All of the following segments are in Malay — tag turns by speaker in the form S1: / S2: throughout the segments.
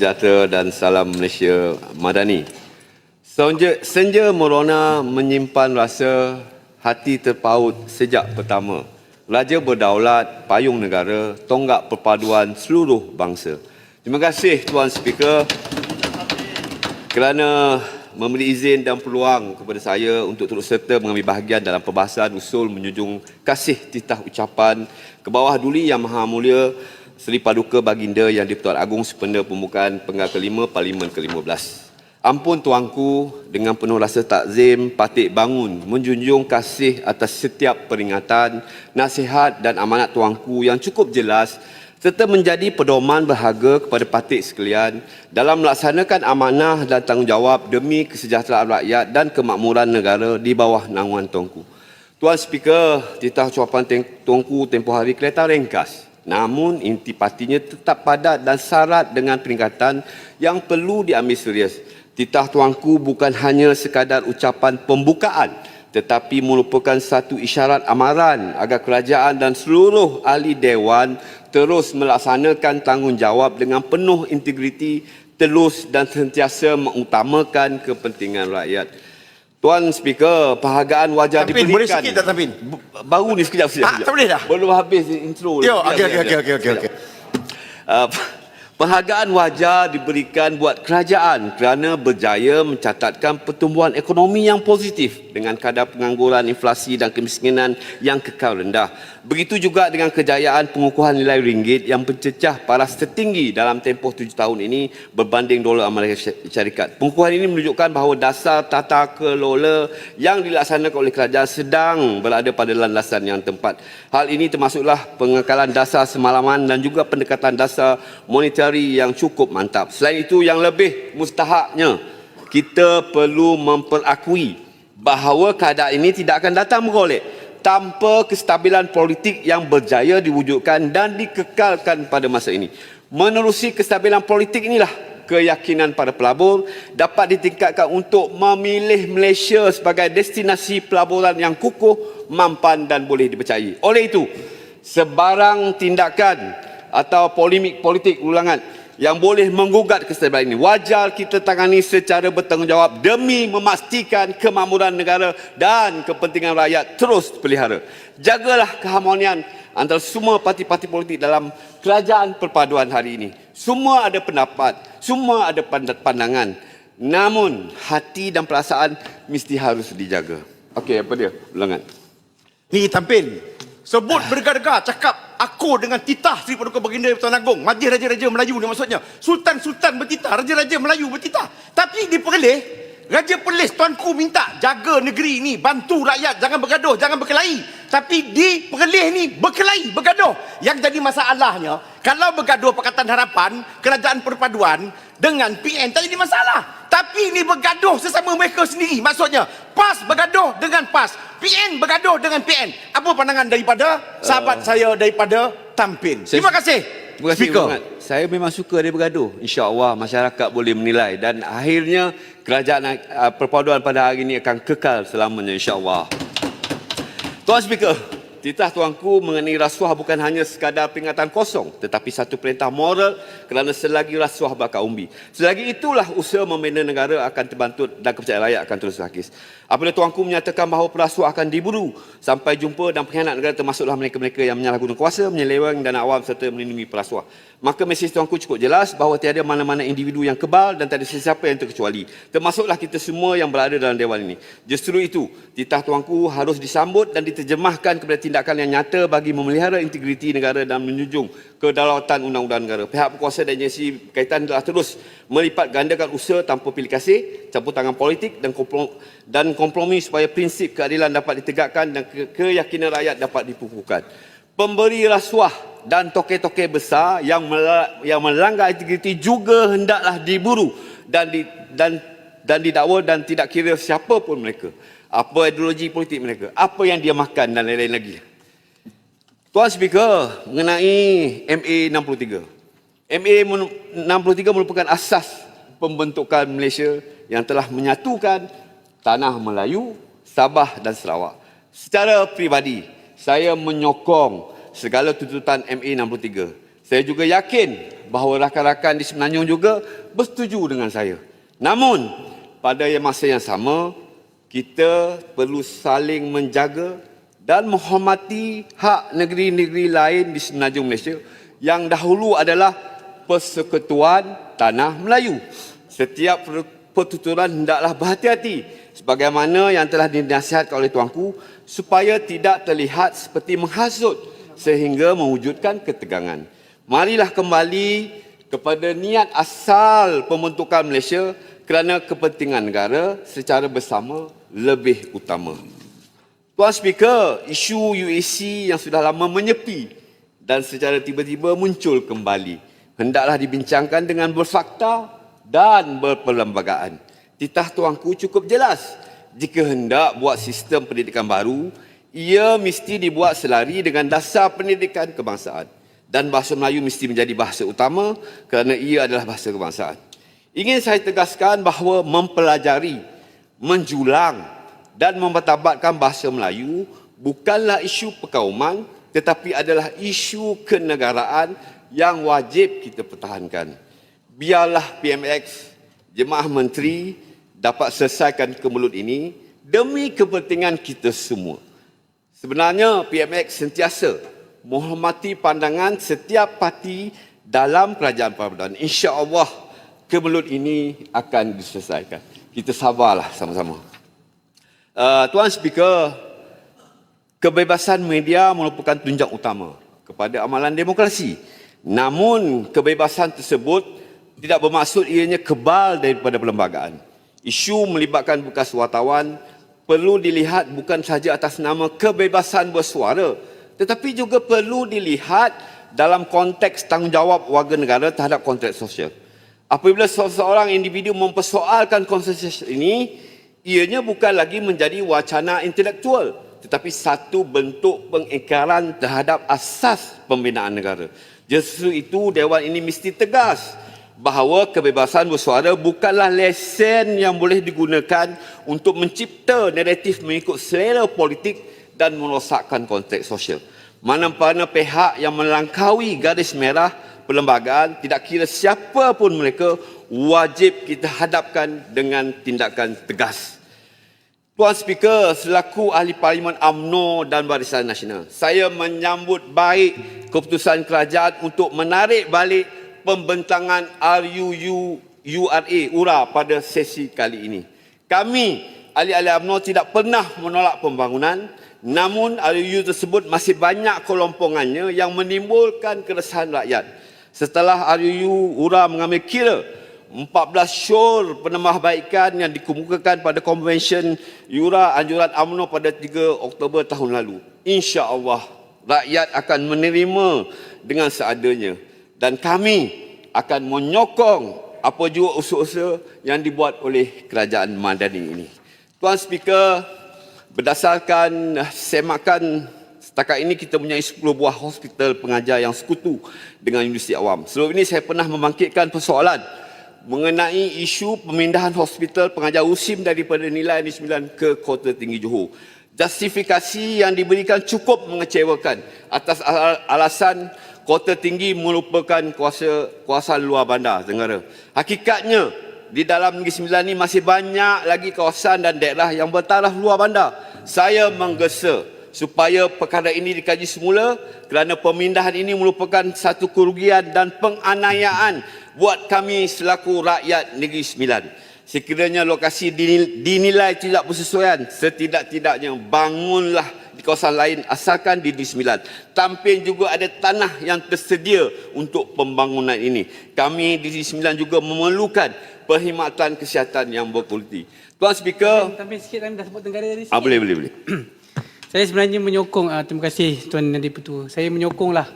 S1: sejahtera dan salam Malaysia Madani. Senja, senja Morona menyimpan rasa hati terpaut sejak pertama. Raja berdaulat, payung negara, tonggak perpaduan seluruh bangsa. Terima kasih Tuan Speaker kerana memberi izin dan peluang kepada saya untuk turut serta mengambil bahagian dalam perbahasan usul menjunjung kasih titah ucapan ke bawah duli Yang Maha Mulia Seri Paduka Baginda Yang di-Pertuan Agong pembukaan penggal kelima Parlimen ke-15. Ampun tuanku dengan penuh rasa takzim patik bangun menjunjung kasih atas setiap peringatan, nasihat dan amanat tuanku yang cukup jelas serta menjadi pedoman berharga kepada patik sekalian dalam melaksanakan amanah dan tanggungjawab demi kesejahteraan rakyat dan kemakmuran negara di bawah naungan tuanku. Tuan Speaker, titah ucapan tuanku tempoh hari kelihatan ringkas. Namun intipatinya tetap padat dan syarat dengan peringatan yang perlu diambil serius. Titah tuanku bukan hanya sekadar ucapan pembukaan tetapi merupakan satu isyarat amaran agar kerajaan dan seluruh ahli dewan terus melaksanakan tanggungjawab dengan penuh integriti, telus dan sentiasa mengutamakan kepentingan rakyat. Tuan Speaker, penghargaan wajah
S2: Tampin,
S1: diberikan.
S2: boleh sikit tak Tampin?
S1: Baru ni sekejap sekejap.
S2: Ah,
S1: sekejap.
S2: tak boleh dah?
S1: Belum habis intro.
S2: Yo,
S1: Sekejap,
S2: okey okey
S1: sekejap,
S2: okey okey
S1: sekejap.
S2: okey.
S1: Uh, Penghargaan wajar diberikan buat kerajaan kerana berjaya mencatatkan pertumbuhan ekonomi yang positif dengan kadar pengangguran, inflasi dan kemiskinan yang kekal rendah. Begitu juga dengan kejayaan pengukuhan nilai ringgit yang pencecah paras tertinggi dalam tempoh tujuh tahun ini berbanding dolar Amerika Syarikat. Pengukuhan ini menunjukkan bahawa dasar tata kelola yang dilaksanakan oleh kerajaan sedang berada pada landasan yang tepat. Hal ini termasuklah pengekalan dasar semalaman dan juga pendekatan dasar monetari yang cukup mantap. Selain itu yang lebih mustahaknya kita perlu memperakui bahawa keadaan ini tidak akan datang bergolek tanpa kestabilan politik yang berjaya diwujudkan dan dikekalkan pada masa ini. Menerusi kestabilan politik inilah keyakinan para pelabur dapat ditingkatkan untuk memilih Malaysia sebagai destinasi pelaburan yang kukuh, mampan dan boleh dipercayai. Oleh itu, sebarang tindakan atau polemik politik ulangan yang boleh menggugat kestabilan ini. Wajar kita tangani secara bertanggungjawab demi memastikan kemakmuran negara dan kepentingan rakyat terus pelihara. Jagalah keharmonian antara semua parti-parti politik dalam kerajaan perpaduan hari ini. Semua ada pendapat, semua ada pandangan. Namun hati dan perasaan mesti harus dijaga. Okey, apa dia? Ulangan.
S2: Ni Tampin. Sebut berdegar-degar cakap aku dengan titah Sri Paduka Baginda Tuan Agong. Majlis Raja-Raja Melayu ni maksudnya. Sultan-Sultan bertitah, Raja-Raja Melayu bertitah. Tapi di Perlis, Raja Perlis tuanku minta jaga negeri ni, bantu rakyat, jangan bergaduh, jangan berkelahi. Tapi di Perlis ni berkelahi, bergaduh. Yang jadi masalahnya, kalau bergaduh Pakatan Harapan, Kerajaan Perpaduan dengan PN tak jadi masalah. Tapi ini bergaduh sesama mereka sendiri. Maksudnya, PAS bergaduh dengan PAS. PN bergaduh dengan PN. Apa pandangan daripada sahabat saya daripada Tampin?
S1: Saya-
S2: Terima kasih.
S1: Terima kasih
S2: Speaker.
S1: Saya memang suka dia bergaduh. InsyaAllah masyarakat boleh menilai dan akhirnya kerajaan uh, perpaduan pada hari ini akan kekal selamanya insyaAllah. Tuan Speaker, titah tuanku mengenai rasuah bukan hanya sekadar peringatan kosong tetapi satu perintah moral kerana selagi rasuah bakal umbi. Selagi itulah usaha membina negara akan terbantut dan kepercayaan rakyat akan terus rakis. Apabila tuanku menyatakan bahawa perasuah akan diburu sampai jumpa dan pengkhianat negara termasuklah mereka-mereka yang menyalahguna kuasa, menyeleweng dan awam serta melindungi perasuah. Maka mesej tuanku cukup jelas bahawa tiada mana-mana individu yang kebal dan tiada sesiapa yang terkecuali. Termasuklah kita semua yang berada dalam dewan ini. Justru itu, titah tuanku harus disambut dan diterjemahkan kepada tindakan yang nyata bagi memelihara integriti negara dan menjunjung kedaulatan undang-undang negara. Pihak berkuasa dan agensi berkaitan telah terus melipat gandakan usaha tanpa pilih kasih, campur tangan politik dan kompromi, dan kompromi supaya prinsip keadilan dapat ditegakkan dan ke- keyakinan rakyat dapat dipupuhkan. Pemberi rasuah dan toke-toke besar yang yang melanggar integriti juga hendaklah diburu dan di, dan dan didakwa dan tidak kira siapa pun mereka. Apa ideologi politik mereka, apa yang dia makan dan lain-lain lagi. Tuan Speaker, mengenai MA 63. MA 63 merupakan asas pembentukan Malaysia yang telah menyatukan tanah Melayu, Sabah dan Sarawak. Secara pribadi, saya menyokong segala tuntutan MA 63. Saya juga yakin bahawa rakan-rakan di Semenanjung juga bersetuju dengan saya. Namun, pada masa yang sama, kita perlu saling menjaga dan menghormati hak negeri-negeri lain di Semenanjung Malaysia yang dahulu adalah persekutuan tanah Melayu. Setiap per- pertuturan hendaklah berhati-hati sebagaimana yang telah dinasihatkan oleh tuanku supaya tidak terlihat seperti menghasut sehingga mewujudkan ketegangan. Marilah kembali kepada niat asal pembentukan Malaysia kerana kepentingan negara secara bersama lebih utama. Tuan Speaker, isu UAC yang sudah lama menyepi dan secara tiba-tiba muncul kembali. Hendaklah dibincangkan dengan berfakta dan berperlembagaan. Titah tuanku cukup jelas. Jika hendak buat sistem pendidikan baru, ia mesti dibuat selari dengan dasar pendidikan kebangsaan. Dan bahasa Melayu mesti menjadi bahasa utama kerana ia adalah bahasa kebangsaan. Ingin saya tegaskan bahawa mempelajari, menjulang dan mempertabatkan bahasa Melayu bukanlah isu perkauman tetapi adalah isu kenegaraan yang wajib kita pertahankan. Biarlah PMX, jemaah menteri dapat selesaikan kemelut ini demi kepentingan kita semua. Sebenarnya PMX sentiasa menghormati pandangan setiap parti dalam kerajaan Persatuan. Insya-Allah kemelut ini akan diselesaikan. Kita sabarlah sama-sama. Uh, Tuan Speaker, kebebasan media merupakan tunjang utama kepada amalan demokrasi. Namun kebebasan tersebut tidak bermaksud ianya kebal daripada perlembagaan. Isu melibatkan bekas wartawan perlu dilihat bukan sahaja atas nama kebebasan bersuara tetapi juga perlu dilihat dalam konteks tanggungjawab warga negara terhadap konteks sosial. Apabila seseorang individu mempersoalkan konsep ini, ianya bukan lagi menjadi wacana intelektual tetapi satu bentuk pengingkaran terhadap asas pembinaan negara. Justru itu Dewan ini mesti tegas bahawa kebebasan bersuara bukanlah lesen yang boleh digunakan untuk mencipta naratif mengikut selera politik dan merosakkan konteks sosial. Mana-mana pihak yang melangkaui garis merah perlembagaan tidak kira siapa pun mereka wajib kita hadapkan dengan tindakan tegas. Tuan Speaker, selaku ahli parlimen AMNO dan Barisan Nasional, saya menyambut baik keputusan kerajaan untuk menarik balik pembentangan RUU URA URA pada sesi kali ini. Kami ahli-ahli UMNO tidak pernah menolak pembangunan namun RUU tersebut masih banyak kelompongannya yang menimbulkan keresahan rakyat. Setelah RUU URA mengambil kira 14 syur penambahbaikan yang dikemukakan pada Konvensyen URA Anjuran UMNO pada 3 Oktober tahun lalu. InsyaAllah rakyat akan menerima dengan seadanya dan kami akan menyokong apa juga usaha-usaha yang dibuat oleh kerajaan Madani ini. Tuan Speaker, berdasarkan semakan setakat ini kita punya 10 buah hospital pengajar yang sekutu dengan Universiti Awam. Sebelum ini saya pernah membangkitkan persoalan mengenai isu pemindahan hospital pengajar USIM daripada nilai Negeri 9 ke Kota Tinggi Johor. Justifikasi yang diberikan cukup mengecewakan atas al- alasan Kota Tinggi merupakan kuasa kuasa luar bandar negara. Hakikatnya di dalam Negeri Sembilan ini masih banyak lagi kawasan dan daerah yang bertaraf luar bandar. Saya menggesa supaya perkara ini dikaji semula kerana pemindahan ini merupakan satu kerugian dan penganiayaan buat kami selaku rakyat Negeri Sembilan. Sekiranya lokasi dinil- dinilai tidak bersesuaian, setidak-tidaknya bangunlah di kawasan lain asalkan di Negeri Sembilan. Tampin juga ada tanah yang tersedia untuk pembangunan ini. Kami di Negeri Sembilan juga memerlukan perkhidmatan kesihatan yang berkualiti. Tuan Speaker,
S3: Tapi sikit kami dah sebut negara tadi.
S1: ah, boleh, boleh, boleh.
S3: Saya sebenarnya menyokong, uh, terima kasih Tuan Nadi Petua. Saya menyokonglah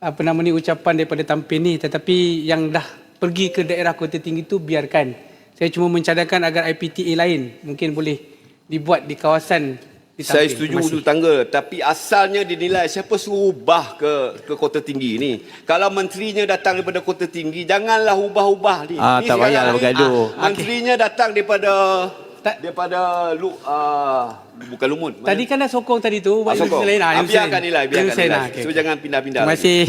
S3: apa nama ni ucapan daripada Tampin ni tetapi yang dah pergi ke daerah kota tinggi tu biarkan. Saya cuma mencadangkan agar IPTA lain mungkin boleh dibuat di kawasan di
S1: Saya setuju hulu tangga tapi asalnya dinilai siapa suruh ubah ke ke kota tinggi ni. Kalau menterinya datang daripada kota tinggi janganlah ubah-ubah ni.
S4: Ah,
S1: ni
S4: tak payahlah bergaduh.
S1: ah, Menterinya datang daripada
S3: Tak-
S1: daripada lu uh, bukan lumut. Mana?
S3: Tadi kan dah sokong tadi tu
S1: Ah, sokong.
S3: universiti lain.
S1: Ah, biarkan nilai, biarkan nilai.
S3: okey,
S1: So jangan pindah-pindah.
S3: Terima kasih.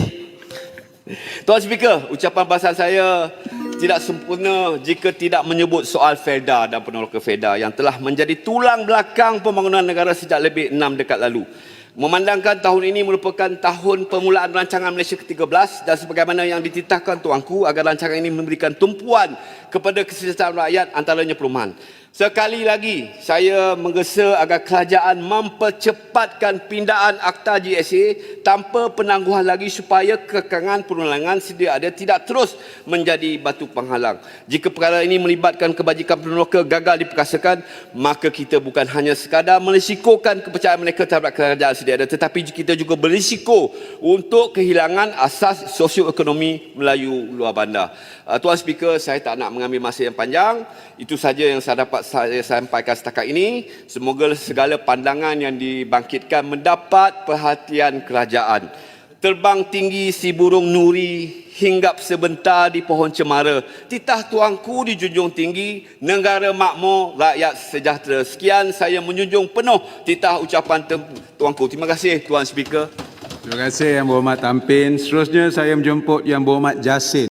S1: Tuan Speaker, ucapan bahasan saya tidak sempurna jika tidak menyebut soal FEDA dan penolakan FEDA yang telah menjadi tulang belakang pembangunan negara sejak lebih enam dekad lalu. Memandangkan tahun ini merupakan tahun permulaan rancangan Malaysia ke-13 dan sebagaimana yang dititahkan tuanku agar rancangan ini memberikan tumpuan kepada kesejahteraan rakyat antaranya perumahan. Sekali lagi, saya menggesa agar kerajaan mempercepatkan pindaan Akta GSA tanpa penangguhan lagi supaya kekangan perundangan sedia ada tidak terus menjadi batu penghalang. Jika perkara ini melibatkan kebajikan peneroka gagal diperkasakan, maka kita bukan hanya sekadar merisikokan kepercayaan mereka terhadap kerajaan sedia ada, tetapi kita juga berisiko untuk kehilangan asas sosioekonomi Melayu luar bandar. Uh, Tuan Speaker, saya tak nak mengambil masa yang panjang. Itu saja yang saya dapat saya sampaikan setakat ini. Semoga segala pandangan yang dibangkitkan mendapat perhatian kerajaan. Terbang tinggi si burung nuri hinggap sebentar di pohon cemara. Titah tuanku dijunjung tinggi, negara makmur, rakyat sejahtera. Sekian saya menjunjung penuh titah ucapan tuanku. Terima kasih Tuan Speaker.
S4: Terima kasih Yang Berhormat Tampin. Seterusnya saya menjemput Yang Berhormat Jasin.